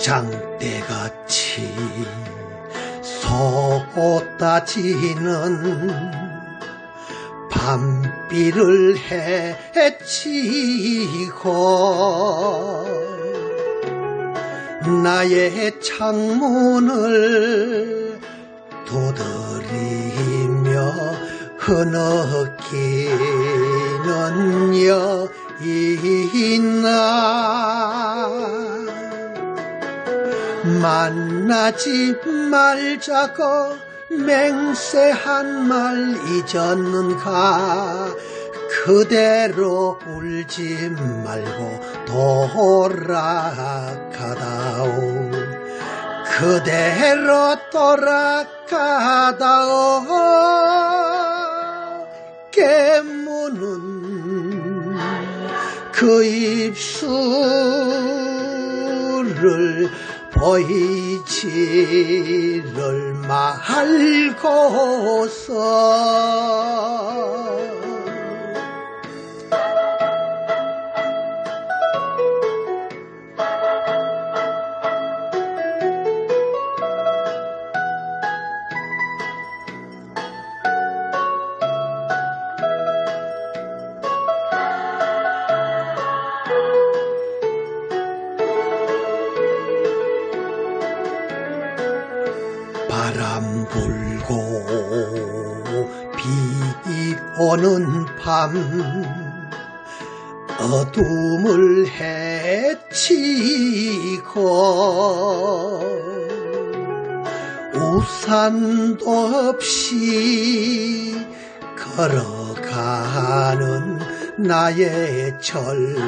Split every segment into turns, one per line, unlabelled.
장대같이 솟아지는 밤비를 헤치고 나의 창문을 두드리며 흐느끼는 여인 만나지 말자고 맹세한 말 잊었는가? 그대로 울지 말고 돌아가다오. 그대로 돌아가다오. 깨무는 그 입술을 보이지를 말고서 바람 불고 비 오는 밤 어둠을 헤치고 우산도 없이 걸어가는 나의 젊은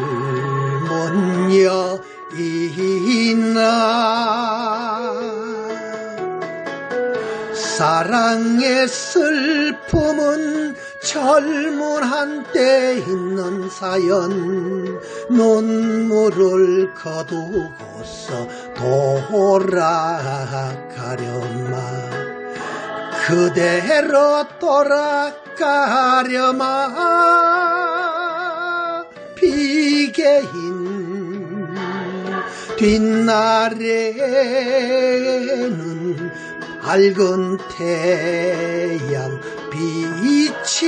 여인아 사랑의 슬픔은 젊은 한때 있는 사연. 눈물을 거두고서 돌아가려마. 그대로 돌아가려마. 비개인 뒷날에는 밝은 태양 비치리.